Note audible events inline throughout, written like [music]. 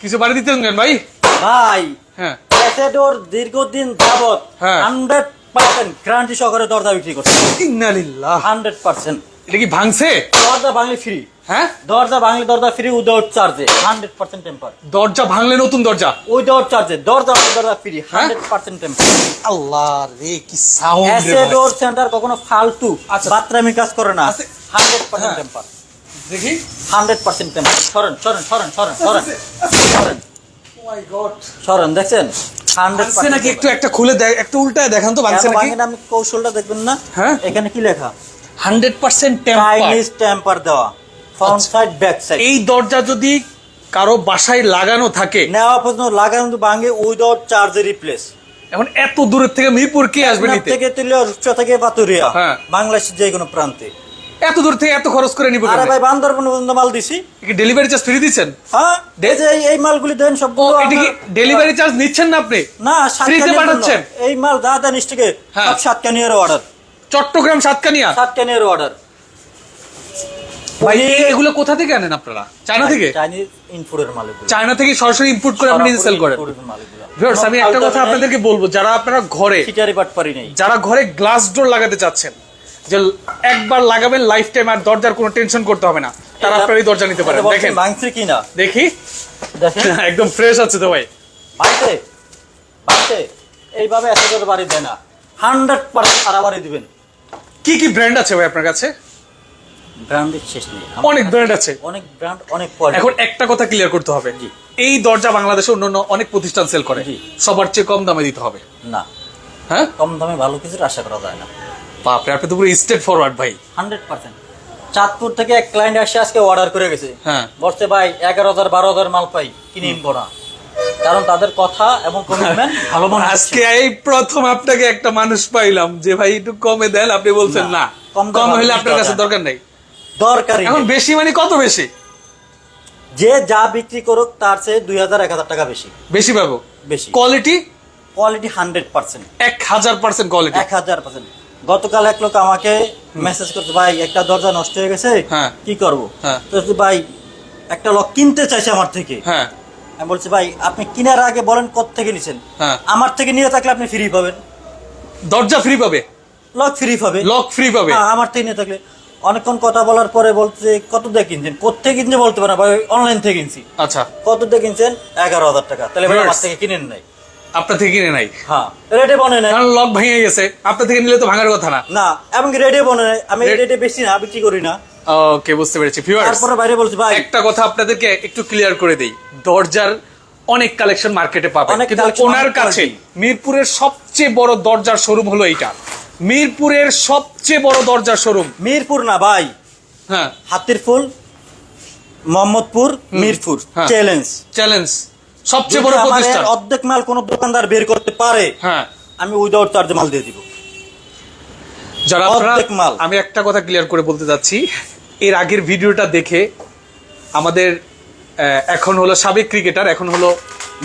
কিছু বাড়ি কেন ভাই? ভাই হ্যাঁ। অ্যাসেডোর দীর্ঘদিন যাবত। হান্ড্রেড পার্সেন্ট গ্যারান্টি সহকারে দরজা বিক্রি করছে। ইন্নালিল্লাহ। হান্ড্রেড পার্সেন্ট এটা কি ভাঙছে? দরজা ভাঙলে ফ্রি হ্যাঁ? দরজা ভাঙলে দরজা ফ্রি উইদাউট চার্জে হান্ড্রেড পার্সেন্ট টেম্পার দরজা ভাঙলে নতুন দরজা? উইদাউট চার্জে দরজা দরজা free? Hundred percent temper Allah রে কি সাউন্ড সেন্টার কখনো ফালতু আচ্ছা। বাত্রামি কাজ করে না। Hundred percent. টেম্পার দেখি? হান্ড্রেড পার্সেন্ট টেম্পার সরেন সরেন সরেন সরেন সরেন সরেন। মাই গড সরেন দেখছেন? হান্ড্রেড নাকি একটু একটা খুলে দেখ একটু উল্টায় দেখান তো নাকি? আপনি কৌশলটা দেখবেন না? হ্যাঁ। এখানে কি লেখা? Hundred percent temper Chinese temper দেওয়া। ফ্রন্ট সাইড ব্যাক সাইড এই দরজা যদি কারও বাসায় লাগানো থাকে নেওয়া পর্যন্ত লাগানো ভাঙে উইদাউট চার্জে রিপ্লেস এখন এত দূরের থেকে মিরপুর কে আসবে নিতে? থেকে তুলিয়া রূপসা থেকে পাতুরিয়া হ্যাঁ। বাংলাদেশের যে কোনো প্রান্তে। এত দূর থেকে এত খরচ করে নিব আরে ভাই বান্দরবন পর্যন্ত মাল দিছি। ডেলিভারি চার্জ ফ্রি দিচ্ছেন? হ্যাঁ এই এই- মালগুলি দেন সব এটা কি ডেলিভারি চার্জ নিচ্ছেন না আপনি? না ফ্রিতে পাঠাচ্ছেন? এই মাল দাদা হ্যাঁ। সব সাতকানিয়ার অর্ডার চট্টগ্রাম সাতকানিয়া? সাতকানিয়ার অর্ডার ভাই এগুলো কোথা থেকে আনেন আপনারা? চায়না থেকে? চাইনিজ ইনফুডের মাল চায়না থেকে সরাসরি ইম্পোর্ট করে আপনি সেল করেন। ভিউয়ার্স আমি একটা কথা আপনাদেরকে বলব যারা আপনারা ঘরে সিটারি বাট পারি নাই। যারা ঘরে গ্লাস ডোর লাগাতে চাচ্ছেন যে একবার লাগাবেন লাইফ টাইম আর দরজার কোনো টেনশন করতে হবে না। তারা আপনার এই দরজা নিতে পারেন। দেখেন। ভাঙছে কিনা? দেখি। দেখেন। [laughs] একদম ফ্রেশ আছে তো ভাই। ভাঙছে? ভাঙছে? এইভাবে এত করে বাড়ি দেয় না। হান্ড্রেড পার্সেন্ট সারা বাড়ি দিবেন। কি কি ব্র্যান্ড আছে ভাই আপনার কাছে? ব্র্যান্ডের শেষ নেই। অনেক ব্র্যান্ড আছে। অনেক ব্র্যান্ড অনেক কোয়ালিটি এখন একটা কথা ক্লিয়ার করতে হবে। এই দরজা বাংলাদেশে অন্যান্য অনেক প্রতিষ্ঠান সেল করে। সবার চেয়ে কম দামে দিতে হবে। না। হ্যাঁ? কম দামে ভালো কিছুর আশা করা যায় না। বাপরে আপনি তো পুরো স্টেট ফরওয়ার্ড ভাই। Hundred percent. চাঁদপুর থেকে এক ক্লায়েন্ট আসে আজকে অর্ডার করে গেছে। হ্যাঁ। বলছে ভাই এগারো হাজার বারো হাজার মাল পাই কিনে নিবো না কারণ তাদের কথা এবং কমিটমেন্ট [laughs] ভালো মনে আজকে এই প্রথম আপনাকে একটা মানুষ পাইলাম যে ভাই একটু কমে দেন। আপনি বলছেন না, কম কম হলে আপনার কাছে দরকার। দরকার নেই। দরকারই এখন বেশি মানে কত বেশি? যে যা বিক্রি করুক তার চেয়ে দুই হাজার এক হাজার টাকা বেশি। বেশি পাবো? বেশি। কোয়ালিটি কোয়ালিটি হান্ড্রেড পার্সেন্ট এক হাজার পার্সেন্ট কোয়ালিটি এক হাজার পার্সেন্ট গতকাল এক লোক আমাকে মেসেজ করছে ভাই একটা দরজা নষ্ট হয়ে গেছে হ্যাঁ। কি করব? হ্যাঁ। তো ভাই একটা লোক কিনতে চাইছে আমার থেকে। হ্যাঁ। আমি বলছি ভাই আপনি কেনার আগে বলেন কত থেকে নিছেন? হ্যাঁ। আমার থেকে নিয়ে থাকলে আপনি ফ্রি পাবেন। দরজা ফ্রি পাবে? লক ফ্রি পাবে। লক ফ্রি পাবে? হ্যাঁ, আমার থেকে নিয়ে থাকলে। অনেকক্ষণ কথা বলার পরে বলছে কত দিয়ে কিনছেন? কোথেকে কিনছে বলতে পারে ভাই অনলাইন থেকে কিনছি। আচ্ছা। কত দিয়ে কিনছেন? এগারো হাজার টাকা। তাহলে ভাই আমার থেকে কিনেন নাই। আপনার থেকে কিনে নাই। হ্যাঁ রেডে বনে নাই। কারণ লক ভেঙে গেছে আপনার থেকে নিলে তো ভাঙার কথা না। না এমনকি রেডে বনে নাই? আমি রেডে বেশি না বিক্রি করি না। ওকে বুঝতে পেরেছি। ভিউয়ার্স তারপরে বাইরে বলছি ভাই। একটা কথা আপনাদেরকে একটু ক্লিয়ার করে দেই। দরজার অনেক কালেকশন মার্কেটে পাবেন। কিন্তু ওনার কাছে মিরপুরের সবচেয়ে বড় দরজার শোরুম হলো এইটা। মিরপুরের সবচেয়ে বড় দরজার শোরুম মিরপুর না ভাই। হ্যাঁ। হাতির ফুল মোহাম্মদপুর মিরপুর। চ্যালেঞ্জ চ্যালেঞ্জ সবচেয়ে বড় প্রতিষ্ঠান। অর্ধেক মাল কোন দোকানদার বের করতে পারে হ্যাঁ। আমি উইদাউট চার্জে মাল দিয়ে দিব। যারা অর্ধেক মাল। আমি একটা কথা ক্লিয়ার করে বলতে যাচ্ছি। এর আগের ভিডিওটা দেখে আমাদের এখন হলো সাবেক ক্রিকেটার এখন হলো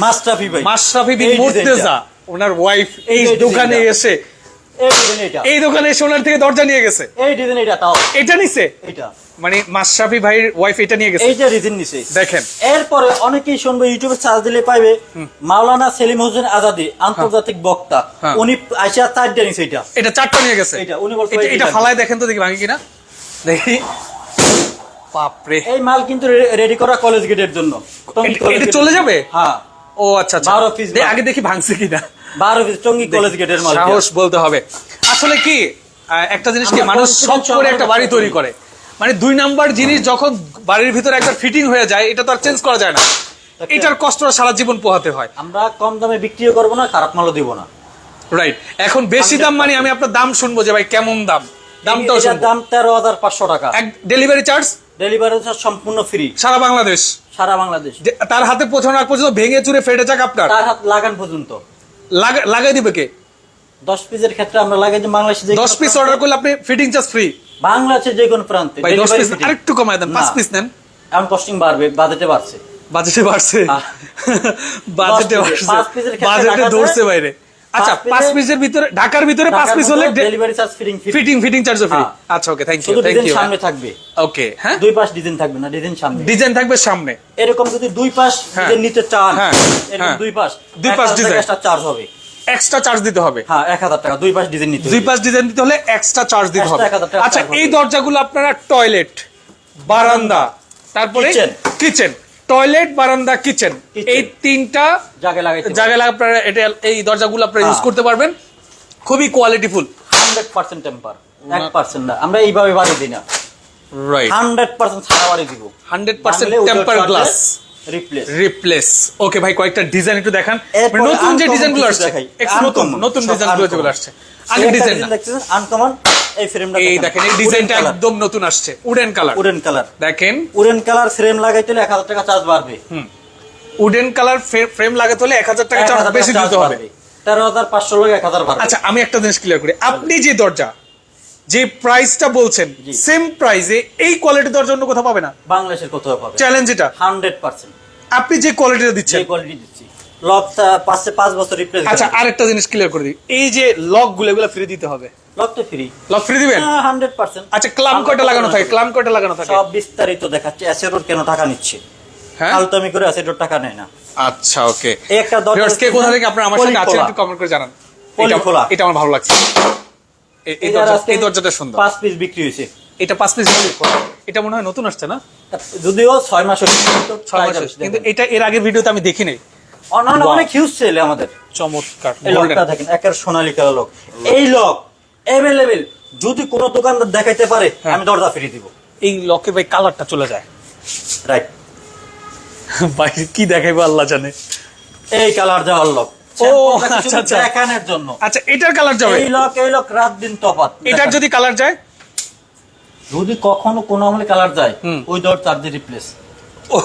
মাস্টাফি ভাই। মাশরাফি বিন মুর্তেজা। ওনার ওয়াইফ এই দোকানে এসে এই এই দোকানে এসে ওনার থেকে দরজা নিয়ে গেছে। এই ডিজাইন এটা তাও। এটা নিছে? এটা মানে মাশরাফি ভাইয়ের ওয়াইফ এটা নিয়ে গেছে। এইটা নিছে। দেখেন। এরপরে অনেকেই শুনবে ইউটিউবে সার্চ দিলে পাইবে মাওলানা সেলিম হোসেন আজাদি আন্তর্জাতিক বক্তা। হ্যাঁ। উনি আইসা চারটা নিছে এটা। এটা চারটা নিয়ে গেছে। এটা, উনি এটা- ফালায় দেখেন তো দেখি ভাঙি কিনা। দেখি। বাপরে। এই মাল কিন্তু রেডি করা কলেজ গেটের জন্য। এটা- চলে যাবে? হ্যাঁ। ও আচ্ছা আচ্ছা। বারো piece দে, আগে দেখি ভাঙছে কিনা। বারো পিস টঙ্গী কলেজ গেটের মাল। সাহস বলতে হবে। আসলে কি একটা জিনিস কি মানুষ সব করে একটা বাড়ি তৈরি করে। মানে দুই নাম্বার জিনিস যখন বাড়ির ভিতরে একটা ফিটিং হয়ে যায় এটা তো আর চেঞ্জ করা যায় না। এটার কষ্টটা সারা জীবন পোহাতে হয়। আমরা কম দামে বিক্রিও করব না খারাপ মালও দিব না। রাইট এখন বেশি দাম মানে আমি আপনার দাম শুনব যে ভাই কেমন দাম? দামটাও এটার শুনব। দাম তেরো হাজার পাঁচশো টাকা। এক ডেলিভারি চার্জ ডেলিভারি চার্জ সম্পূর্ণ ফ্রি সারা বাংলাদেশ? সারা বাংলাদেশ। যে- তার হাতে পৌঁছানোর আগ পর্যন্ত ভেঙে চুরে ফেটে যাক আপনার। তার হাত লাগান পর্যন্ত। লাগা- লাগাই দিবে কে? দশ পিসের ক্ষেত্রে আমরা লাগাই যে বাংলাদেশে যে দশ পিস অর্ডার করলে আপনি ফিটিং চার্জ ফ্রি বাংলাদেশের যে কোনো প্রান্তে। আরেকটু কমায় দেন পাঁচ পিস নেন। এখন কস্টিং বাড়বে বাজেটে বাড়ছে। বাজেটে বাড়ছে। [laughs] বাজেটে বাড়ছে বাজেটে দৌড়ছে বাইরে। আচ্ছা পাঁচ পিসের ভিতরে ঢাকার ভিতরে পাঁচ পিস হলে delivery charge fitting fitting fitting চার্জও ফ্রি হ্যাঁ। আচ্ছা okay thank you thank you সামনে থাকবে। ওকে হ্যাঁ? দুই পাশ ডিজাইন থাকবে না ডিজাইন সামনে। ডিজাইন থাকবে সামনে। এরকম যদি দুই পাশ হ্যাঁ। ডিজাইন নিতে চান হ্যাঁ, এরকম হ্যাঁ। দুই পাশ দুই পাশ ডিজাইন। চার্জ হবে। এক্সট্রা চার্জ দিতে হবে। হ্যাঁ এক হাজার টাকা দুই পাশ ডিজাইন নিতে দুই পাশ ডিজাইন দিতে হলে এক্সট্রা চার্জ দিতে হবে। আচ্ছা এই দরজাগুলো আপনারা টয়লেট বারান্দা তারপরে কিচেন টয়লেট বারান্দা কিচেন এই তিনটা জায়গায় লাগাইতে জায়গায় আপনারা এটা এই দরজাগুলো আপনারা ইউজ হ্যাঁ। করতে পারবেন। খুবই কোয়ালিটিফুল হান্ড্রেড পার্সেন্ট টেম্পার এক পার্সেন্ট না। আমরা এইভাবে বাড়ি দিই না। রাইট হান্ড্রেড পার্সেন্ট ছাড়া বাড়ি দিব। 100% temper glass। Replace replace okay ভাই কয়েকটা ডিজাইন একটু দেখান। মানে নতুন যে ডিজাইনগুলো আসছে নতুন নতুন ডিজাইনগুলো যেগুলো আসছে আগের ডিজাইন আনকমন এই ফ্রেমটা এই দেখেন। এই ডিজাইনটা একদম নতুন আসছে উডেন কালার উডেন কালার দেখেন। উডেন কালার ফ্রেম লাগাইতে হলে এক হাজার টাকা চার্জ বাড়বে। উডেন কালার ফ্রেম লাগাতে হলে এক হাজার টাকা চার্জ বেশি দিতে হবে। বাড়বে। তেরো হাজার পাঁচশো লোক এক হাজার বাড়বে। আচ্ছা আমি একটা জিনিস ক্লিয়ার করি। আপনি যে দরজা যে প্রাইসটা বলছেন সেম প্রাইসে এই কোয়ালিটি দরজা জন্য কোথাও পাবে না? বাংলাদেশের কোথাও পাবে চ্যালেঞ্জ এটা? হান্ড্রেড পার্সেন্ট আপনি যে কোয়ালিটিটা যে দিচ্ছেন। কোয়ালিটি দিচ্ছি। লকটা পাঁচে পাঁচ বছর রিপ্লেস আচ্ছা আরেকটা জিনিস ক্লিয়ার করে দিই। এই যে লকগুলো এগুলো ফ্রি দিতে হবে? লক তো ফ্রি লক ফ্রি দিবেন? হান্ড্রেড পার্সেন্ট আচ্ছা ক্লাম কয়টা লাগানো থাকে? ক্লাম কয়টা লাগানো থাকে? সব বিস্তারিত দেখাচ্ছে। অ্যাসেডোর কেন টাকা নিচ্ছে? হ্যাঁ? আলতামি করে অ্যাসেডোর টাকা নেয় না। আচ্ছা ওকে এই একটা ভিউয়ার্স কে কোথা থেকে আপনারা আমার সাথে আছেন একটু কমেন্ট করে জানান। এটা- খোলা। এটা আমার ভালো লাগছে। এই- এই এই দরজা- এই দরজাটা সুন্দর। পাঁচ পিস বিক্রি হয়েছে। এটা পাঁচ পিস এটা মনে হয় নতুন আসছে না? যদিও ছয় মাস ছয় মাস কিন্তু এটা এর আগের ভিডিওতে আমি দেখি নাই অনেক হিউজ সেল আমাদের। চমৎকার লকটা দেখেন একের সোনালী কালার লক। এই লক অ্যাভেলেবেল যদি কোনো দোকানদার দেখাইতে পারে হ্যাঁ। আমি দরজা ফিরিয়ে দিব। এই লকে ভাই কালারটা চলে যায়। রাইট ভাই কি দেখাইবো আল্লাহ জানে। এই কালার যাওয়ার লক। দেখানোর জন্য? আচ্ছা এটার কালার যাবে। এই লক এই লক রাত দিন তফাৎ। এটার যদি কালার যায়? যদি কখনো কোনো আমলে কালার যায় হুম। ওই রিপ্লেস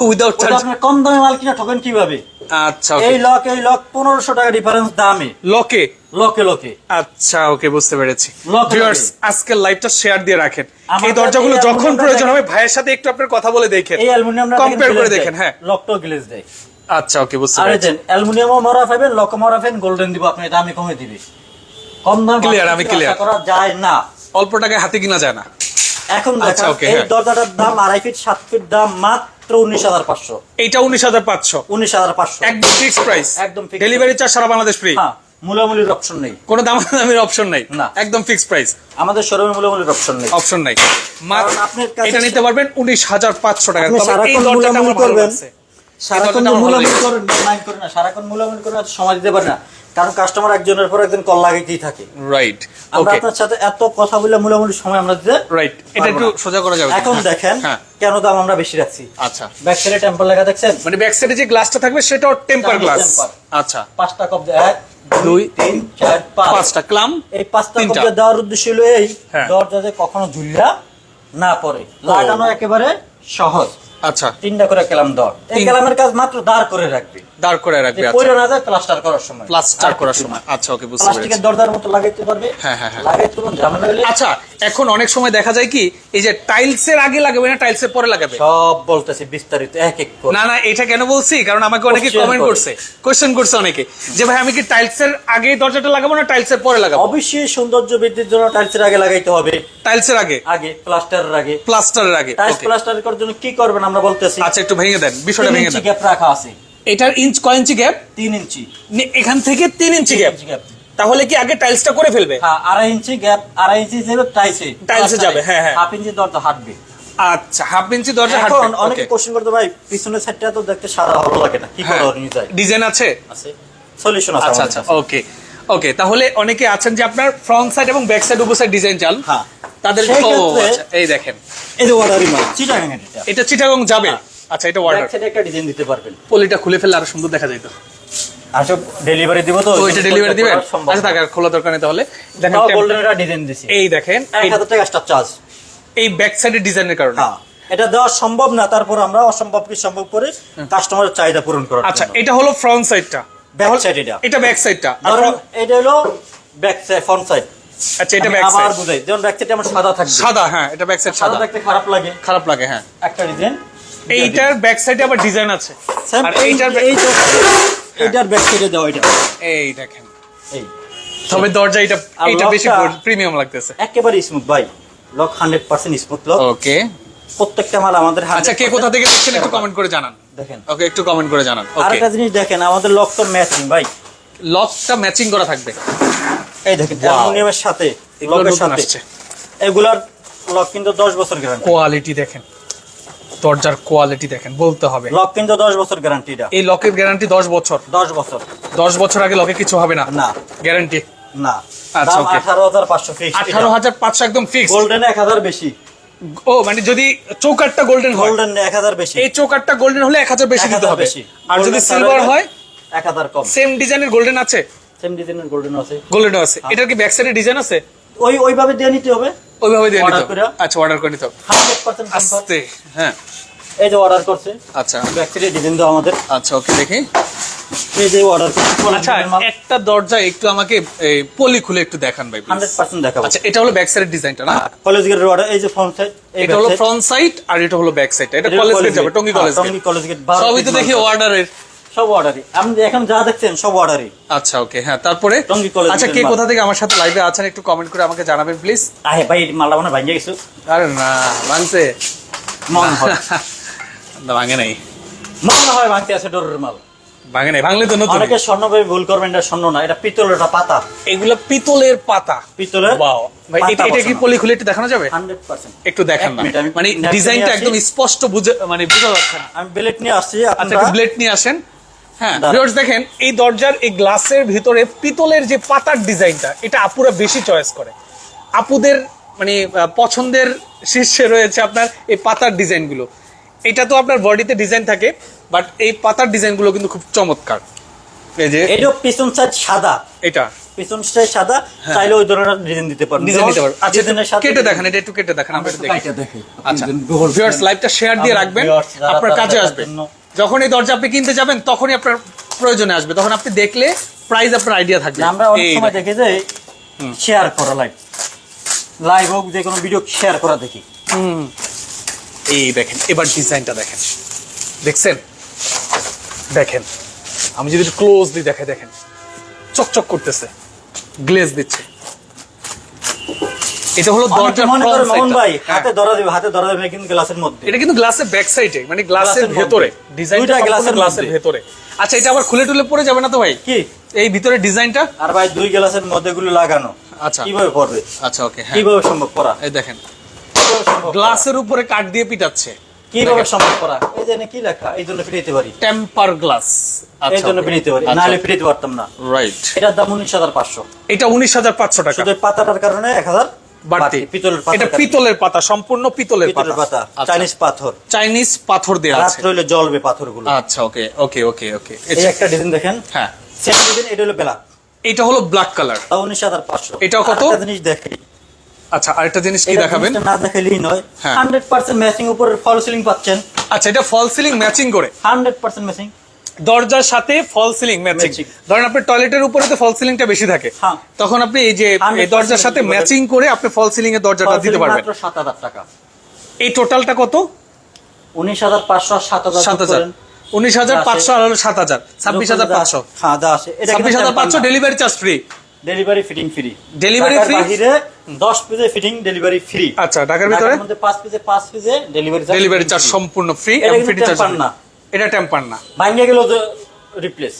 উইদাউট চার্জ আপনার কম দামে মাল কিনা ঠকেন কীভাবে? আচ্ছা এই লক এই লক পনেরোশো টাকা ডিফারেন্স দামে। লকে? লকে লকে। আচ্ছা ওকে বুঝতে পেরেছি। ভিউয়ার্স আজকের লাইভটা শেয়ার দিয়ে রাখেন। এই দরজাগুলো যখন প্রয়োজন হবে ভাইয়ের সাথে একটু আপনার কথা বলে দেখেন। এই অ্যালুমিনিয়ামটা কম্পেয়ার করে দেখেন হ্যাঁ। লকটাও গ্লেজ দেয়। আচ্ছা ওকে বুঝতে আর দেন অ্যালুমিনিয়ামও মরা পাবেন লক মরা পাবেন গোল্ডেন দিব আপনি দামে কমে দিবে। কম দামে মাল আমি. আশা করা যায় না। অল্প টাকায় হাতে কিনা যায় না। এখন আচ্ছা, দেখেন এই হ্যাঁ। দরজাটার দাম আড়াই ফিট সাত ফিট দাম মাত্র উনিশ হাজার পাঁচশো। উনিশ হাজার পাঁচশো। উনিশ হাজার পাঁচশো। একদম ফিক্সড প্রাইস একদম ডেলিভারি চার্জ সারা বাংলাদেশ ফ্রি হ্যাঁ মূলামূলির অপশন নেই। কোনো দামাদামির অপশন নাই। না। একদম ফিক্সড প্রাইস আমাদের শোরুমে মূলামূলির অপশন নেই। অপশন নাই। মাত্র কাছে- এটা নিতে পারবেন উনিশ হাজার পাঁচশো টাকা। আপনি তবে এই সারাক্ষণ দরজাটা আমার ভালো করবেন। লাগছে। সারাক্ষণ। করেন মাইন্ড করেন না সারাক্ষণ করে সময় দিতে পারে না। কারণ কাস্টমার একজনের পর একজন কল লাগাইতেই থাকে? রাইট আমরা আপনার সাথে এত কথা বলে সময় আমরা দিতে রাইট এটা একটু সোজা করা যাবে। এখন হ্যাঁ, দেখেন কেন দাম আমরা বেশি রাখছি। আচ্ছা। ব্যাক সাইডে টেম্পার লেখা দেখছেন? মানে ব্যাক সাইডে যে গ্লাসটা থাকবে সেটাও টেম্পার গ্লাস আচ্ছা। পাঁচটা কপ এক দুই, তিন চার পাঁচ। পাঁচটা ক্লাম এই পাঁচটা কপ দেওয়ার উদ্দেশ্য হলো এই হ্যাঁ। দরজা যে কখনো ঝুলিয়া না পড়ে। লাগানো একেবারে সহজ। আচ্ছা। তিনটা করে কেলাম দর। এই কেলামের কাজ মাত্র দাঁড় করে রাখবে। দাঁড় করে রাখবে আচ্ছা। না যায় প্লাস্টার করার সময়। প্লাস্টার করার সময়। আচ্ছা ওকে বুঝতে প্লাস্টিকের দরজার মতো লাগাইতে পারবে। হ্যাঁ, হ্যাঁ, হ্যাঁ। লাগাইতে কোনো ঝামেলা হলে আচ্ছা এখন অনেক সময় দেখা যায় কি এই যে টাইলসের আগে লাগাবে না টাইলসের পরে লাগাবে? সব বলতেছি বিস্তারিত এক এক করে। না না এটা কেন বলছি? কারণ আমাকে অনেকে কমেন্ট করছে কোশ্চেন করছে অনেকে যে ভাই আমি কি টাইলসের আগে দরজাটা লাগাবো না টাইলসের পরে লাগাবো? অবশ্যই সৌন্দর্য বৃদ্ধির জন্য টাইলসের আগে লাগাইতে হবে। টাইলসের আগে? আগে প্লাস্টারের আগে। প্লাস্টারের আগে টাইলস প্লাস্টার করার জন্য কি করবেন আমরা বলতেছি? আচ্ছা একটু ভেঙে দেন বিষয়টা ভেঙে দেন। গ্যাপ রাখা আছে। এটার ইঞ্চ কয় ইঞ্চি গ্যাপ তিন ইঞ্চি এখান থেকে তিন ইঞ্চি গ্যাপ তাহলে কি আগে টাইলসটা করে ফেলবে? হ্যাঁ আড়াই ইঞ্চি গ্যাপ আড়াই ইঞ্চি টাইসে টাইলসে যাবে, হ্যাঁ, হ্যাঁ। হাফ ইঞ্চি দরজা হাঁটবে। আচ্ছা হাফ ইঞ্চি দরজা এখন অনেকে কোশ্চেন করতে ভাই পিছনের সাইডটা তো দেখতে সাদা ভালো লাগে না। কি হ্যাঁ। করে ডিজাইন আছে? আছে। সলিউশন আছে আচ্ছা আচ্ছা। ওকে ওকে তাহলে অনেকে আছেন যে আপনার ফ্রন্ট সাইড এবং ব্যাক সাইড উপর সাইড ডিজাইন চাল। হ্যাঁ। তাদের আচ্ছা, এই দেখেন। এই যে ওয়াটারি মাল চিটাগাং এটা। চিটাগং যাবে। হ্যাঁ। আচ্ছা এটা অর্ডার সাইডে একটা ডিজাইন দিতে পারবেন। পলিটা খুলে ফেললে আরও সুন্দর দেখা যাইতো। আসলে ডেলিভারি দিব তো এটা ডেলিভারি দিবেন? আচ্ছা থাক খোলা দরকার নেই তাহলে। দেখেন তাও গোল্ডেন একটা ডিজাইন দিছি। এই দেখেন এক এই- হাজার টাকা এক্সট্রা চার্জ এই ব্যাক সাইডের ডিজাইনের কারণে। হ্যাঁ এটা দেওয়া সম্ভব না তারপর আমরা অসম্ভবকে সম্ভব করে কাস্টমারের চাহিদা পূরণ করার আচ্ছা এটা হলো ফ্রন্ট সাইডটা ব্যাক সাইড এটা। এটা ব্যাক সাইডটা ধরুন এটা হলো ব্যাক সাইড ফ্রন্ট সাইড আচ্ছা এটা ব্যাক আবার বুঝাই যেমন ব্যাক সাইডে আমার সাদা থাকবে। সাদা হ্যাঁ এটা ব্যাক সাইড সাদা দেখতে খারাপ লাগে। খারাপ লাগে হ্যাঁ। একটা ডিজাইন এইটার ব্যাক সাইডে আবার ডিজাইন আছে। আর এইটার এই এইটার ব্যাক সাইডে দাও এটা। এই দেখেন। এই। তবে দরজা এটা এটা বেশি প্রিমিয়াম লাগতেছে। একেবারে স্মুথ ভাই। Lock hundred percent smooth lock okay প্রত্যেকটা মাল আমাদের আচ্ছা কে কোথা থেকে দেখছেন একটু কমেন্ট করে জানান। দেখেন। ওকে একটু কমেন্ট করে জানান। ওকে আরেকটা জিনিস দেখেন আমাদের লক তো ম্যাচিং ভাই। লকটা ম্যাচিং করা থাকবে। এই দেখেন. অ্যালুমিনিয়ামের সাথে লকের সাথে। এগুলার লক কিন্তু 10 বছর গ্যারান্টি কোয়ালিটি দেখেন। দরজার কোয়ালিটি দেখেন বলতে হবে। লক কিন্তু 10 বছর গ্যারান্টি এটা এই লকের গ্যারান্টি 10 বছর। 10 বছর। 10 বছর আগে লকে কিছু হবে না? না। গ্যারান্টি না। আচ্ছা, okay. 18500 ফিক্স আঠারো হাজার পাঁচশো একদম ফিক্স গোল্ডেন 1000 বেশি। ও মানে যদি চৌকাটটা গোল্ডেন হয় গোল্ডেন 1000 বেশি। এই চৌকাটটা গোল্ডেন হলে এক হাজার বেশি দিতে হবে। আর যদি সিলভার হয় 1000 কম। সেম ডিজাইনের গোল্ডেন আছে। সেম ডিজাইনের গোল্ডেন আছে। গোল্ডেন আছে। এটার কি ব্যাক সাইডে ডিজাইন আছে? ওই ওইভাবে দিয়ে নিতে হবে। ওইভাবে দিয়ে নিতে করে? আচ্ছা অর্ডার করে নিতে হবে। 100% আস্তে হ্যাঁ। এই যে অর্ডার করছে। আচ্ছা। ব্যাক ডিজাইন দাও আমাদের। আচ্ছা ওকে দেখি। এই যে অর্ডার করছে আচ্ছা একটা দরজা একটু আমাকে এই, পলি খুলে একটু দেখান ভাই please। 100% দেখাবো। আচ্ছা এটা হলো ব্যাক সাইডের ডিজাইনটা না? কলেজ গেটের অর্ডার এই যে ফ্রন্ট সাইড এটা হলো ফ্রন্ট সাইড আর এটা হলো ব্যাক সাইড এটা কলেজ গেট যাবে টঙ্গি কলেজ হ্যাঁ, টঙ্গি গেট কলেজ গেট সবই তো দেখি অর্ডারের সব অর্ডারই আপনি এখন যা দেখছেন সব অর্ডারই আচ্ছা ওকে হ্যাঁ তারপরে? আচ্ছা কে কোথা থেকে আমার সাথে লাইভে আছেন একটু কমেন্ট করে আমাকে জানাবেন প্লিজ আহে ভাই মালটা মনে গেছো। আরে না ভাঙছে। মন হয়। [laughs] না ভাঙে নাই। মনে হয় ভাঙতে আছে ডোরের মাল। ভাঙে নাই ভাঙলে তো নতুন। অনেকে স্বর্ণ ভুল করবেন এটা স্বর্ণ না এটা পিতলের একটা পাতা। এগুলো পিতলের পাতা। পিতলের ওয়াও ভাই এটা এটা কি পলি খুলে একটু দেখানো যাবে? Hundred percent. একটু দেখান না। আমি মানে ডিজাইনটা একদম স্পষ্ট বুঝে মানে বোঝা যাচ্ছে না। আমি বেলেট নিয়ে আসছি আচ্ছা আপনারা একটু ব্লেড নিয়ে আসেন। হ্যাঁ। দেখেন এই দরজার এই গ্লাসের ভিতরে পিতলের যে পাতার ডিজাইনটা এটা আপুরা বেশি চয়েস করে। আপুদের মানে পছন্দের শীর্ষে রয়েছে আপনার এই পাতার ডিজাইনগুলো। এটা তো আপনার বডিতে ডিজাইন থাকে বাট এই পাতার ডিজাইনগুলো কিন্তু খুব চমৎকার। এই যে এটা পিছন সাইড সাদা। এটা। পিছন সাইড সাদা চাইলে ওই ধরনের ডিজাইন দিতে পারবেন। ডিজাইন নিতে পারবেন। আচ্ছা ডিজাইনের সাথে কেটে দেখেন এটা একটু কেটে দেখেন আমরা একটু দেখি। আচ্ছা। ভিউয়ার্স লাইভটা শেয়ার দিয়ে রাখবেন। আপনার কাজে আসবে। যখন এই দরজা আপনি কিনতে যাবেন তখনই আপনার প্রয়োজনে আসবে। তখন আপনি দেখলে প্রাইস আপনার আইডিয়া থাকবে। আমরা অনেক সময় দেখি যে শেয়ার করা লাইভ লাইভ হোক যে কোনো ভিডিও শেয়ার করা দেখি। হুম। এই দেখেন এবার ডিজাইনটা দেখেন। দেখছেন? দেখেন। আমি যদি ক্লোজলি দেখে দেখেন। চকচক করতেছে। গ্লেজ দিচ্ছে। এটা হলো মনে করে মোহন ভাই হ্যাঁ। হাতে ধরা দেবে হাতে ধরা দেবে কিন্তু গ্লাসের মধ্যে। এটা কিন্তু গ্লাসের ব্যাক সাইডে মানে গ্লাসের ভেতরে। ডিজাইনটা গ্লাসের গ্লাসের ভেতরে। আচ্ছা এটা আবার খুলে টুলে পড়ে যাবে না তো ভাই? কি? এই ভিতরে ডিজাইনটা আর ভাই দুই গ্লাসের মধ্যে গুলো লাগানো। আচ্ছা। কীভাবে পড়বে? আচ্ছা ওকে হ্যাঁ। কীভাবে সম্ভব করা এই দেখেন? গ্লাসের উপরে কাঠ দিয়ে পিটাচ্ছে। কীভাবে সম্ভব করা এই যে কি লেখা? এই জন্য ফিরিতে পারি। টেম্পার গ্লাস এই জন্য ফিরিতে পারি। নাহলে ফিরিতে পারতাম না। রাইট এটার দাম উনিশ হাজার পাঁচশো। এটা উনিশ হাজার পাঁচশো টাকা। শুধু পাতাটার কারণে এক হাজার বাড়তি। পিতলের পাতা এটা পিতলের পাতা সম্পূর্ণ পিতলের পাতা। আচ্ছা। চাইনিজ পাথর। চাইনিজ পাথর দেওয়া আছে। রাত্রে হইলে জ্বলবে পাথরগুলো। আচ্ছা ওকে ওকে ওকে ওকে। এই একটা ডিজাইন দেখেন। হ্যাঁ। সেম ডিজাইন এটা হলো ব্ল্যাক এটা হলো ব্ল্যাক কালার তাও উনিশ হাজার পাঁচশো। এটাও কত? জিনিস দেখি আচ্ছা আরেকটা জিনিস কি দেখাবেন? না দেখালেই নয়। হ্যাঁ। হান্ড্রেড পার্সেন্ট ম্যাচিং উপরে ফল সিলিং পাচ্ছেন। আচ্ছা এটা ফল সিলিং ম্যাচিং করে। হান্ড্রেড পার্সেন্ট ম্যাচিং দরজার সাথে ফল সিলিং ম্যাচিং ধরেন আপনি টয়লেটের উপরে তো ফল সিলিংটা বেশি থাকে। হ্যাঁ। তখন আপনি এই যে দরজার সাথে ম্যাচিং করে আপনি ফল সিলিং এর দরজাটা দিতে পারবেন। সাত হাজার টাকা। এই টোটালটা কত? উনিশ হাজার পাঁচশো সাত হাজার সাত হাজার। উনিশ হাজার পাঁচশো আর সাত হাজার। ছাব্বিশ হাজার পাঁচশো। হ্যাঁ ছাব্বিশ হাজার পাঁচশো delivery charge free delivery fitting free free? বাহিরে দশ পিসে ফিটিং ডেলিভারি ফ্রি আচ্ছা ঢাকার ভিতরে? মধ্যে পাঁচ পিসে পাঁচ পিসে ডেলিভারি ডেলিভারি চার্জ সম্পূর্ণ ফ্রি এবং কিন্তু চার্জ না। এটা টেম্পার না। ভাঙ্গে গেল তো রিপ্লেস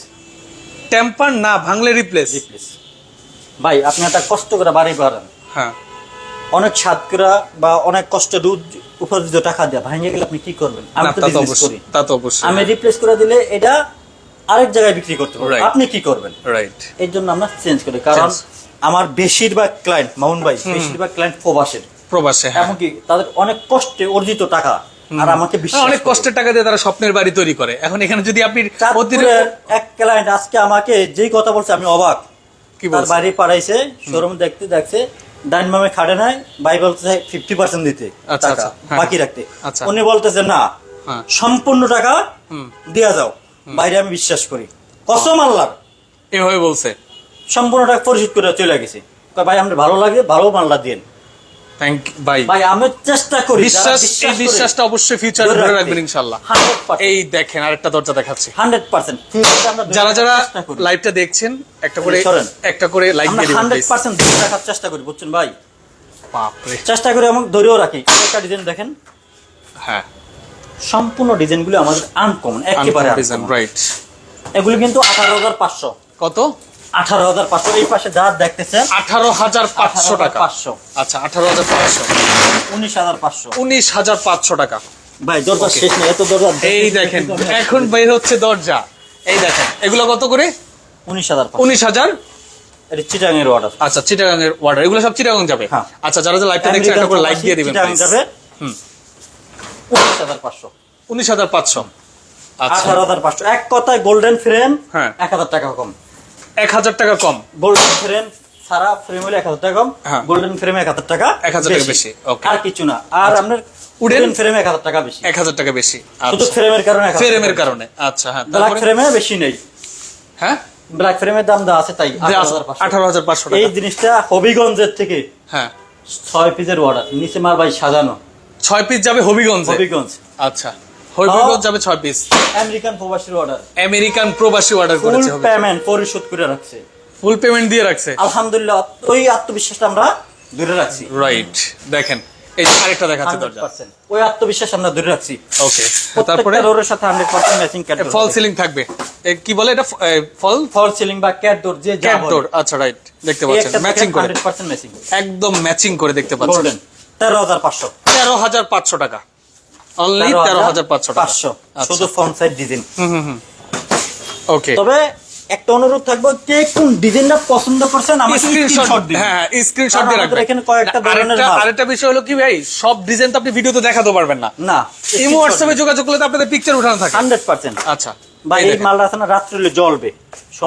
টেম্পার না ভাঙলে রিপ্লেস রিপ্লেস ভাই আপনি একটা কষ্ট করে বাড়ি পারেন হ্যাঁ। অনেক ছাদ করা বা অনেক কষ্ট দুধ উপার্জিত টাকা দেওয়া ভাঙে গেলে আপনি কি করবেন? আমি তো বিজনেস করি। তা তো অবশ্যই। আমি রিপ্লেস করে দিলে এটা আরেক জায়গায় বিক্রি করতে পারব। আপনি কি করবেন? রাইট এর জন্য আমরা চেঞ্জ করি কারণ আমার বেশিরভাগ ক্লায়েন্ট মামুন ভাই বেশিরভাগ ক্লায়েন্ট প্রবাসের। প্রবাসে হ্যাঁ। এমনকি তাদের অনেক কষ্টে অর্জিত টাকা। আর আমাকে বিশ্বাস অনেক কষ্টের টাকা দিয়ে তারা স্বপ্নের বাড়ি তৈরি করে। এখন এখানে যদি আপনি এক ক্লায়েন্ট আজকে আমাকে যেই কথা বলছে আমি অবাক। কি তার বাড়ি পাঠাইছে শোরুম দেখতে দেখছে ডাইন মামে খাটে নাই ভাই বলতেছে ফিফটি পার্সেন্ট দিতে আচ্ছা, টাকা আচ্ছা, হ্যাঁ। বাকি রাখতে। আচ্ছা। উনি বলতেছে না হ্যাঁ। সম্পূর্ণ টাকা। দেয়া যাও। বাইরে আমি বিশ্বাস করি। কসম আল্লাহর। এভাবে বলছে। সম্পূর্ণ টাকা পরিশোধ করে চলে গেছে। ভাই আমাদের ভালো লাগে ভালো মাল্লা দিন। থ্যাংক ভাই ভাই আমি চেষ্টা করি বিশ্বাস এই বিশ্বাসটা অবশ্যই ফিউচারে ধরে রাখবেন ইনশাআল্লাহ 100% এই দেখেন আরেকটা দরজা দেখাচ্ছি। Hundred percent. আমরা ধরে যারা যারা লাইভটা দেখছেন একটা করে একটা করে লাইক দিয়ে দিবেন হান্ড্রেড please। পার্সেন্ট ধরে রাখার চেষ্টা করি বুঝছেন ভাই? বাপরে। চেষ্টা করি এবং ধরেও রাখি। একটা ডিজাইন দেখেন। হ্যাঁ। সম্পূর্ণ ডিজাইনগুলো আমাদের আনকমন একেবারে রাইট এগুলো কিন্তু আঠারো হাজার পাঁচশো। কত? আঠারো হাজার পাঁচশো। এই পাশে যা দেখতেছেন আঠারো হাজার পাঁচশো টাকা। পাঁচশো। আচ্ছা আঠারো হাজার পাঁচশো। উনিশ হাজার পাঁচশো। উনিশ হাজার পাঁচশো টাকা। ভাই দরজা শেষ নেই এত দরজা এই দেখেন এখন বের হচ্ছে দরজা। এই দেখেন এগুলো কত করে? উনিশ হাজার উনিশ হাজার? এটা চিটাং এর অর্ডার আচ্ছা চিটাগাং এর অর্ডার এগুলো সব চিটাগাং যাবে? হ্যাঁ। আচ্ছা যারা যারা লাইভটা দেখছেন একটা করে লাইক দিয়ে দিবেন চিটাং যাবে? হুম। উনিশ হাজার পাঁচশো। উনিশ হাজার পাঁচশো। আচ্ছা। আঠারো হাজার পাঁচশো। এক কথায় গোল্ডেন ফ্রেম হ্যাঁ। এক হাজার টাকা কম। এক হাজার টাকা কম। গোল্ডেন ফ্রেম সারা ফ্রেম হলে এক হাজার টাকা কম। হ্যাঁ। গোল্ডেন ফ্রেম এক হাজার টাকা 1000 টাকা বেশি. আর কিছু না। আর আপনার উডেন? ফ্রেম এক হাজার টাকা বেশি। এক হাজার টাকা বেশি শুধু আচ্ছা। ফ্রেমের কারণে এক হাজার ফ্রেমের কারণে আচ্ছা হ্যাঁ। ব্ল্যাক ফ্রেমে বেশি নেই। হ্যাঁ? ব্ল্যাক ফ্রেমের দাম দা আছে তাই আঠারো হাজার পাঁচশো এই জিনিসটা হবিগঞ্জের থেকে হ্যাঁ। ছয় পিসের অর্ডার নিচে মার ভাই সাজানো। ছয় পিস যাবে হবিগঞ্জ? হবিগঞ্জ। আচ্ছা। যাবে পিস আমেরিকান প্রবাসীর অর্ডার আমেরিকান প্রবাসী অর্ডার ফুল পেমেন্ট পরিশোধ করে রাখছে। ফুল পেমেন্ট দিয়ে রাখছে। আলহামদুলিল্লাহ ওই আত্মবিশ্বাসটা আমরা ধরে রাখছি। রাইট দেখেন এই যে আরেকটা দেখাচ্ছে দরজা। ওই আত্মবিশ্বাস আমরা ধরে রাখছি। ওকে তারপরে? রোডের সাথে hundred percent matching cat fall ceiling থাকবে। কি বলে এটা? ফল ফল সিলিং বা ক্যাট ডোর যে ক্যাট ডোর আচ্ছা রাইট দেখতে পাচ্ছেন। ম্যাচিং করে। হান্ড্রেড পার্সেন্ট ম্যাচিং একদম ম্যাচিং করে দেখতে পাচ্ছেন। গোল্ডেন তেরো হাজার পাঁচশো। তেরো হাজার পাঁচশো টাকা। অনলি তেরো হাজার পাঁচশো টাকা। পাঁচশো। শুধু ফ্রন্ট সাইড ডিজাইন ওকে তবে একটা অনুরোধ থাকবে কে কোন ডিজাইনটা পছন্দ করছেন আমাকে স্ক্রিনশট দিন। হ্যাঁ স্ক্রিনশট দিয়ে রাখবেন। এখানে কয়েকটা ধরনের আরেকটা বিষয় হলো কি ভাই সব ডিজাইন তো আপনি ভিডিওতে দেখাতে পারবেন না। না ইমো হোয়াটসঅ্যাপে যোগাযোগ করলে তো আপনাদের পিকচার উঠানো থাকে। Hundred percent. আচ্ছা। বা এই মালটা আছে না রাত্রে জ্বলবে।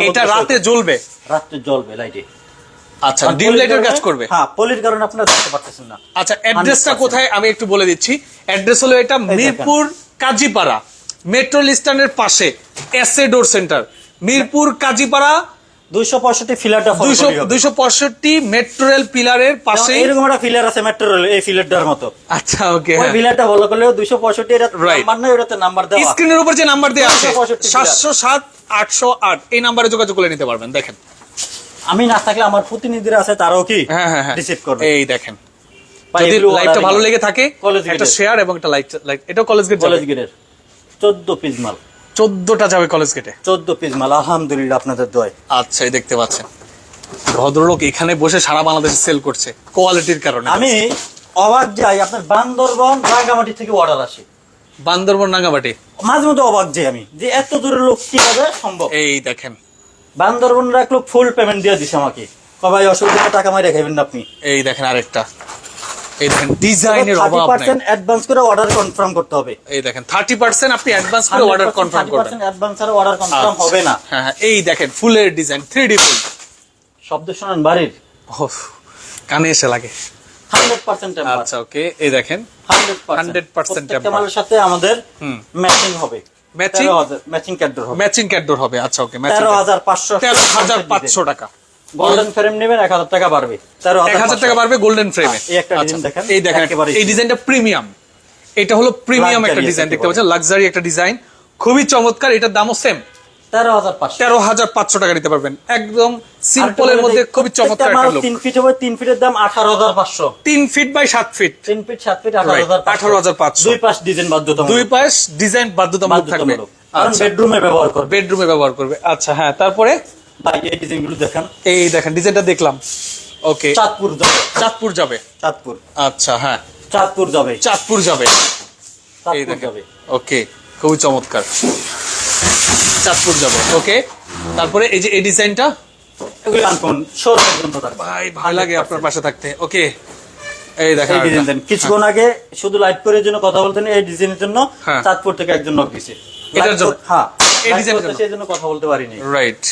এটা রাতে জ্বলবে। রাত্রে জ্বলবে লাইটে আচ্ছা ডিম লাইটের কাজ করবে? হ্যাঁ পলির কারণে আপনারা দেখতে পারতেছেন না। আচ্ছা অ্যাড্রেসটা কোথায়? আমি একটু বলে দিচ্ছি। অ্যাড্রেস হলো এটা মিরপুর কাজীপাড়া। মেট্রো স্ট্যান্ডের পাশে SA door centre Mirpur Kazipara. দুইশো পঁয়ষট্টি ফিলারটা দুইশো দুইশো পঁয়ষট্টি মেট্রো রেল পিলারের পাশে এরকম একটা ফিলার আছে মেট্রো রেল এই ফিলারটার মতো। আচ্ছা ওকে ওই ফিলারটা ভালো করলেও দুইশো পঁয়ষট্টি এটা. নাম্বার নয় ওটাতে নাম্বার দেওয়া। স্ক্রিনের উপর যে নাম্বার দেওয়া আছে 265 সাতশো সাত আটশো আট এই নাম্বারে যোগাযোগ করে নিতে পারবেন দেখেন। আমি না থাকলে আমার প্রতিনিধিরা আছে তারাও কি হ্যাঁ হ্যাঁ হ্যাঁ। রিসিভ করবে? এই দেখেন। যদি লাইভটা ভালো লেগে থাকে একটা শেয়ার এবং একটা লাইক লাইক এটাও কলেজ গেট কলেজ গেটের চোদ্দ পিস মাল। চোদ্দটা যাবে কলেজ গেটে চোদ্দ পিস মাল আলহামদুলিল্লাহ আপনাদের দয় আচ্ছা এই দেখতে পাচ্ছেন। ভদ্রলোক এখানে বসে সারা বাংলাদেশে সেল করছে কোয়ালিটির কারণে। আমি অবাক যাই আপনার বান্দরবন রাঙ্গামাটি থেকে অর্ডার আসে। বান্দরবন রাঙ্গামাটি। মাঝে মধ্যে অবাক যাই আমি যে এত দূরের লোক কীভাবে সম্ভব? এই দেখেন বান্দরবন এক লোক ফুল পেমেন্ট দিয়ে দিছে আমাকে। কবাই অসুবিধা টাকা মাই রেখাবেন না আপনি। এই দেখেন আরেকটা। এই দেখেন ডিজাইনের অভাব নাই। পার্সেন্ট অ্যাডভান্স করে অর্ডার কনফার্ম করতে হবে। এই দেখেন থার্টি পার্সেন্ট আপনি অ্যাডভান্স করে অর্ডার কনফার্ম করবেন। 30% অ্যাডভান্স ছাড়া অর্ডার কনফার্ম হবে না। হ্যাঁ হ্যাঁ এই দেখেন ফুলের ডিজাইন থ্রি ডি ফুল। শব্দ শোনান বাড়ির। ওহ, কানে এসে লাগে। হান্ড্রেড পার্সেন্ট আচ্ছা ওকে এই দেখেন হান্ড্রেড 100% প্রত্যেকটা temper। মালের সাথে আমাদের। ম্যাচিং হবে। ম্যাচিং? ক্যাডর হবে। ম্যাচিং ক্যাডোর হবে আচ্ছা ওকে পাঁচশো তেরো হাজার পাঁচশো টাকা। গোল্ডেন ফ্রেম নেবেন এক হাজার টাকা বাড়বে। তেরো এক হাজার টাকা বাড়বে গোল্ডেন ফ্রেমে হ্যাঁ, এই একটা দেখেন, এই দেখেন এই ডিজাইনটা প্রিমিয়াম এটা হলো প্রিমিয়াম একটা ডিজাইন দেখতে। পাচ্ছেন? লাক্সারি একটা ডিজাইন খুবই চমৎকার এটার দামও সেম তেরো হাজার পাঁচশো। পাঁচশো টাকা নিতে পারবেন। একদম সিম্পলের মধ্যে খুবই চমৎকার একটা তিন ফিট হবে তিন ফিটের দাম আঠারো হাজার পাঁচশো। তিন ফিট বাই সাত ফিট তিন ফিট সাত ফিট আঠারো হাজার 18,500 দুই পাশ ডিজাইন বাধ্যতামূলক। দুই পাশ ডিজাইন বাধ্যতামূলক থাকবে। কারণ আচ্ছা। বেডরুমে ব্যবহার করবে। বেডরুমে ব্যবহার করবে। আচ্ছা হ্যাঁ তারপরে? ভাই এই দেখেন। এই দেখেন ডিজাইনটা দেখলাম। ওকে চাঁদপুর যাবে। চাঁদপুর যাবে। চাঁদপুর। আচ্ছা হ্যাঁ। চাঁদপুর যাবে। চাঁদপুর যাবে। চাঁদপুর যাবে। ওকে খুবই চমৎকার। চাঁদপুর যাবে ওকে তারপরে এই যে এই ডিজাইনটা এগুলো আনকমন শোরুমের জন্য থাকবে ভাই ভালো লাগে আপনার পাশে থাকতে ওকে এই দেখেন এই ডিজাইন দেন কিছুক্ষণ আগে শুধু লাইট করে জন্য কথা বলতেন এই ডিজাইনের জন্য হ্যাঁ। চাঁদপুর থেকে একজন নক দিছে। এটার জন্য? হ্যাঁ। এই এই ডিজাইনের ডিজাইনের সেই জন্য কথা বলতে পারিনি। রাইট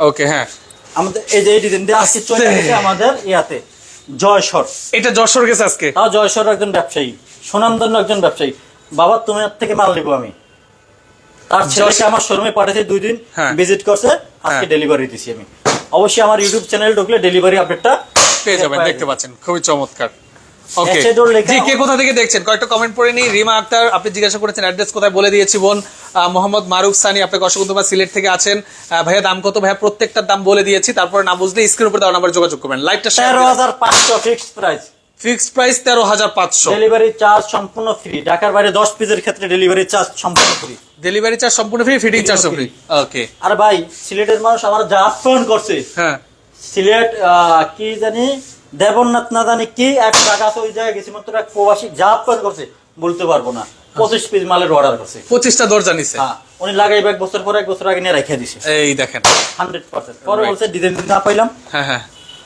ওকে হ্যাঁ। আমাদের এই যে এই আজকে চলে আমাদের ইয়াতে জয়সর। এটা গেছে আজকে? জয়সর একজন ব্যবসায়ী সুনামধন্য একজন ব্যবসায়ী। বাবা তোমার থেকে মাল নেব আমি। তার ছেলেকে আমার শোরুমে পাঠাতে দুই দিন হ্যাঁ। ভিজিট করছে আজকে হ্যাঁ। ডেলিভারি দিছি আমি। অবশ্যই আমার ইউটিউব চ্যানেল ঢুকলে ডেলিভারি আপডেটটা পেয়ে যাবেন দেখতে পাচ্ছেন খুবই চমৎকার। ওকে এসে জি কে কোথা থেকে দেখছেন? কয়েকটা কমেন্ট পড়ে নি রিমা আক্তার আপনি জিজ্ঞাসা করেছেন অ্যাড্রেস কোথায় বলে দিয়েছি বোন। মোহাম্মদ মারুফ সানি আপনাকে অসংখ্য ধন্যবাদ সিলেট থেকে আছেন। ভাইয়া দাম কত? ভাইয়া প্রত্যেকটার দাম বলে দিয়েছি। তারপরে না বুঝলে স্ক্রিন উপর দেওয়া নাম্বার যোগাযোগ করবেন। লাইটটা তেরো হাজার পাঁচশো ফিক্সড প্রাইস ফিক্সড প্রাইস তেরো হাজার পাঁচশো। ডেলিভারি চার্জ সম্পূর্ণ ফ্রি ঢাকার বাইরে দশ পিসের ক্ষেত্রে ডেলিভারি চার্জ সম্পূর্ণ ফ্রি ডেলিভারি চার্জ সম্পূর্ণ free fitting charge free okay আর ভাই সিলেটের মানুষ আমার যা ফোন করছে। হ্যাঁ। সিলেট কি জানি দেবনাথ না জানি কি এক টাকা ওই জায়গায় গেছি মাত্র এক প্রবাসী যা ফোন করছে বলতে পারব না। পঁচিশ পিস মালের অর্ডার করছে। পঁচিশটা দরজা নিছে। হ্যাঁ উনি লাগাইবে এক বছর পরে এক বছর আগে নিয়ে রেখে দিছে। এই দেখেন। হান্ড্রেড পার্সেন্ট পরে. বলছে ডিজাইন না পাইলাম। হ্যাঁ হ্যাঁ।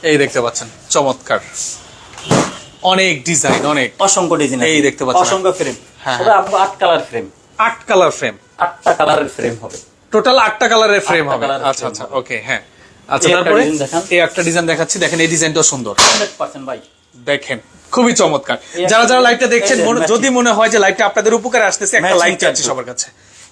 এই দেখতে পাচ্ছেন। চমৎকার। অনেক ডিজাইন অনেক। অসংখ্য ডিজাইন এই দেখতে পাচ্ছেন। অসংখ্য ফ্রেম হ্যাঁ, তবে আপনার আট কালার ফ্রেম আট কালার ফ্রেম আটটা কালারের ফ্রেম হবে। টোটাল আটটা কালারের ফ্রেম হবে। আচ্ছা আচ্ছা ওকে হ্যাঁ। আচ্ছা তারপরে এই একটা ডিজাইন দেখাচ্ছি। দেখেন এই ডিজাইনটাও সুন্দর। হান্ড্রেড পার্সেন্ট ভাই। দেখেন খুবই চমৎকার। যারা যারা লাইটটা দেখছেন। যদি মনে হয় যে লাইটটা আপনাদের উপকারে আসতেছে একটা লাইট চাচ্ছি সবার কাছে।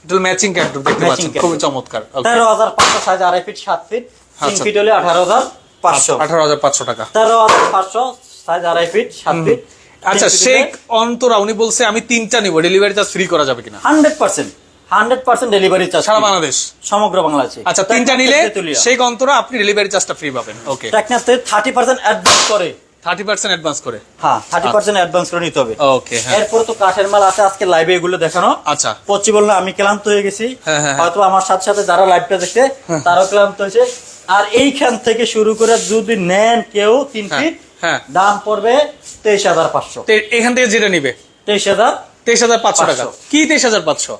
এটা ম্যাচিং ক্যান্ডেল দেখতে পাচ্ছেন। খুবই চমৎকার। তেরো হাজার পাঁচশো সাইজ আড়াই ফিট সাত ফিট তিন আচ্ছা। ফিট হলে আঠারো হাজার পাঁচশো। আঠারো হাজার পাঁচশো টাকা। তেরো হাজার পাঁচশো সাইজ আড়াই ফিট সাত ফিট আচ্ছা শেখ অন্তরা উনি বলছে আমি তিনটা নিব ডেলিভারি চার্জ ফ্রি করা যাবে কিনা? Hundred percent hundred percent delivery charge সারা বাংলাদেশ? সমগ্র বাংলাদেশে। আচ্ছা তিনটা নিলে অন্তরা আপনি ডেলিভারি চার্জটা ফ্রি পাবেন। ওকে থার্টি পার্সেন্ট অ্যাডভান্স করে। থার্টি পার্সেন্ট অ্যাডভান্স করে? হ্যাঁ থার্টি পার্সেন্ট অ্যাডভান্স করে নিতে হবে। ওকে হ্যাঁ। এরপরে তো কাঠের মাল আছে আজকে লাইভে এগুলো দেখানো। আচ্ছা। পসিবল না আমি ক্লান্ত হয়ে গেছি। হ্যাঁ, হ্যাঁ, হয়তো আমার সাথে সাথে যারা লাইভটা দেখছে তারাও ক্লান্ত হয়েছে। আর এইখান থেকে শুরু করে যদি নেন কেউ তিন ফিট হ্যাঁ। দাম পড়বে তেইশ হাজার পাঁচশো। তো এখান থেকে যেটা নিবে। তেইশ হাজার তেইশ হাজার পাঁচশো টাকা। কি তেইশ হাজার পাঁচশো?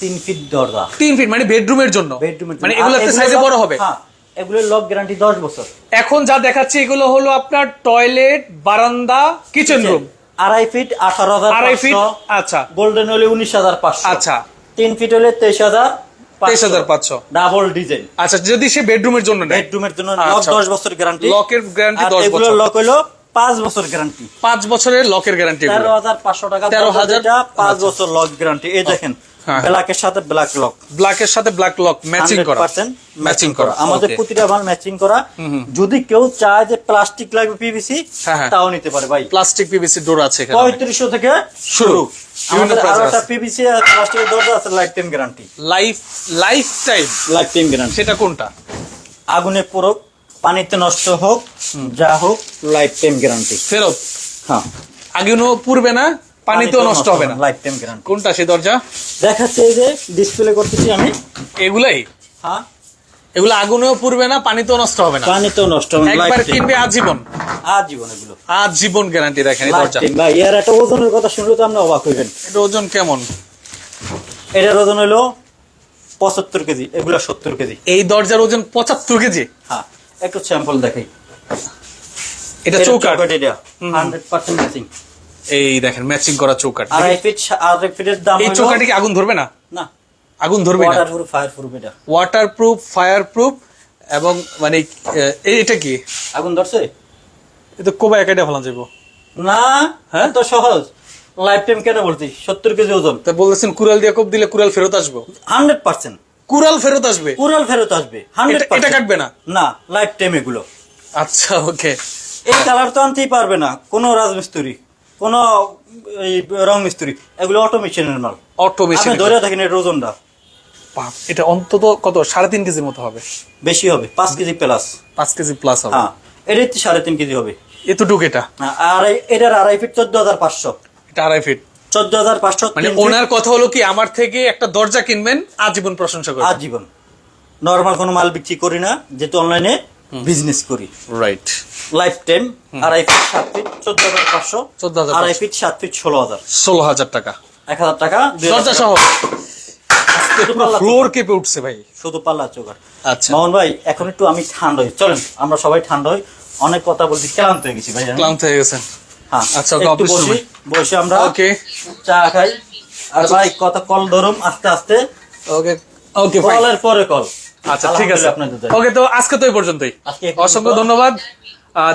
তিন ফিট দরজা। তিন ফিট মানে বেডরুমের জন্য। বেডরুমের মানে এগুলোতে সাইজে বড় হবে। হ্যাঁ এগুলোর লক গ্যারান্টি দশ বছর। এখন যা দেখাচ্ছি এগুলো হলো আপনার টয়লেট বারান্দা কিচেন রুম আড়াই ফিট আঠারো হাজার আড়াই ফিট আচ্ছা। গোল্ডেন হলে উনিশ হাজার পাঁচশো। আচ্ছা। তিন ফিট হলে তেইশ হাজার। 23,500 ডাবল ডিজাইন আচ্ছা যদি সে বেডরুমের জন্য বেডরুমের জন্য লক আচ্ছা। দশ বছর গ্যারান্টি লকের গ্যারান্টি দশ বছর। লক হলো পাঁচ বছর গ্যারান্টি পাঁচ বছরের লকের গ্যারান্টি তেরো হাজার পাঁচশো টাকা তেরো হাজার পাঁচ আচ্ছা। বছর লক গ্যারান্টি এই দেখেন হ্যাঁ। ব্ল্যাকের সাথে ব্ল্যাক লক। ব্ল্যাকের সাথে ব্ল্যাক লক ম্যাচিং করা। ম্যাচিং করা। আমাদের প্রতিটা মাল ম্যাচিং করা। যদি কেউ চায় যে প্লাস্টিক লাগবে পিভিসি হ্যাঁ, হ্যাঁ। তাও নিতে পারে ভাই। প্লাস্টিক পিভিসি ডোর আছে এখানে। পঁয়ত্রিশশো থেকে শুরু। আমাদের আরও একটা পিভিসি আর প্লাস্টিকের দরজা আছে life time guarantee life life time life time guarantee সেটা কোনটা? আগুনে পড়ুক পানিতে নষ্ট হোক যা হোক লাইফ টাইম গ্যারান্টি ফেরত। হ্যাঁ। পূর্বে না পানিতেও নষ্ট হবে না। লাইফ টাইম গ্যারান্টি কোনটা সে দরজা? দেখাচ্ছে এই যে ডিসপ্লে করতেছি আমি। এগুলাই? হ্যাঁ। এগুলো আগুনেও পূর্বে না পানিতেও নষ্ট হবে না। পানিতেও নষ্ট হবে না একবার কিনবে আজীবন। আজীবন এগুলো। আজীবন গ্যারান্টি দেখেন এই দরজা। ভাই এর একটা ওজনের কথা শুনলে তো আপনি অবাক হইবেন। এটা ওজন কেমন? এটার ওজন হলো পঁচাত্তর কেজি এগুলো সত্তর কেজি। এই দরজার ওজন পঁচাত্তর কেজি? হ্যাঁ একটু স্যাম্পল দেখাই। এটা চৌকাট এটা। হান্ড্রেড পার্সেন্ট ম্যাচিং এই দেখেন ম্যাচিং করা চৌকাট আড়াই ফিট আড়াই ফিটের দাম এই চৌকাটে কি আগুন ধরবে না? না। আগুন ধরবে না? ওয়াটার প্রুফ ফায়ার প্রুফ এটা। ওয়াটার প্রুফ ফায়ার প্রুফ এবং মানে এই- এটা কি? আগুন ধরছে? এটা কোবা একাইটা ফেলা যাব না হ্যাঁ? তো সহজ। লাইফ টাইম কেন বলছি সত্তর কেজি ওজন। তা বলতেছেন কুরাল দিয়ে কোপ দিলে কুরাল ফেরত আসব। Hundred percent. কুরাল ফেরত আসবে? কুরাল ফেরত আসবে। হান্ড্রেড এটা- এটা কাটবে না? না লাইফ টাইম এগুলো। আচ্ছা ওকে। এই কালার তো আনতেই পারবে না। কোনো রাজমিস্ত্রি। কোনো এই রং মিস্ত্রি এগুলো অটোমেশনের মাল। অটো মেশিন ধরে থাকেন এর ওজনটা। এটা অন্তত কত সাড়ে তিন কেজির মতো হবে? বেশি হবে পাঁচ কেজি প্লাস পাঁচ কেজি প্লাস হবে। হ্যাঁ এটাই তো সাড়ে তিন কেজি হবে। এতটুক এটা। হ্যাঁ, আর এটার আড়াই ফিট চোদ্দ হাজার পাঁচশো। এটা আড়াই ফিট চোদ্দ হাজার পাঁচশো মানে ওনার কথা হলো কি আমার থেকে একটা দরজা কিনবেন আজীবন প্রশংসা করবেন। আজীবন। নর্মাল কোনো মাল বিক্রি করি না যেহেতু অনলাইনে বিজনেস করি। রাইট লাইফ টাইম আড়াই ফিট সাত ফিট চোদ্দ হাজার পাঁচশো 14,500 আড়াই ফিট সাত ফিট ষোলো হাজার ষোলো হাজার টাকা এক হাজার টাকা। হাজার দরজা সহ ফ্লোর কেঁপে উঠছে ভাই। শুধু পাল্লা চোখার আচ্ছা। মোহন ভাই এখন একটু আমি ঠান্ডা হই। চলেন আমরা সবাই ঠান্ডা হই। অনেক কথা বলছি ক্লান্ত হয়ে গেছি ভাই ক্লান্ত হয়ে গেছেন? হ্যাঁ আচ্ছা, একটু বসি বসে আমরা ওকে চা খাই। আর ভাই কথা কল ধরুম আস্তে আস্তে। ওকে ওকে কলের পরে কল। আচ্ছা ঠিক আছে। ওকে তো আজকে তো এই পর্যন্তই। অসংখ্য ধন্যবাদ।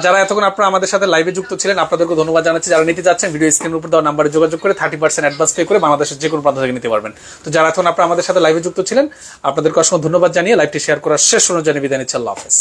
যারা এতক্ষণ আপনারা আমাদের সাথে লাইভে যুক্ত ছিলেন আপনাদেরকে ধন্যবাদ জানাচ্ছি। যারা নিতে যাচ্ছেন ভিডিও স্ক্রিনের উপর দেওয়া নাম্বারে যোগাযোগ করে থার্টি পার্সেন্ট অ্যাডভান্স পে করে বাংলাদেশের যে কোনো প্রান্ত থেকে নিতে পারবেন। তো যারা এখন আপনারা আমাদের সাথে লাইভে যুক্ত ছিলেন আপনাদেরকে অসংখ্য ধন্যবাদ জানিয়ে লাইভটি শেয়ার করার শেষ অনুযায়ী বিদায় নিচ্ছে। আল্লাহ হাফেজ।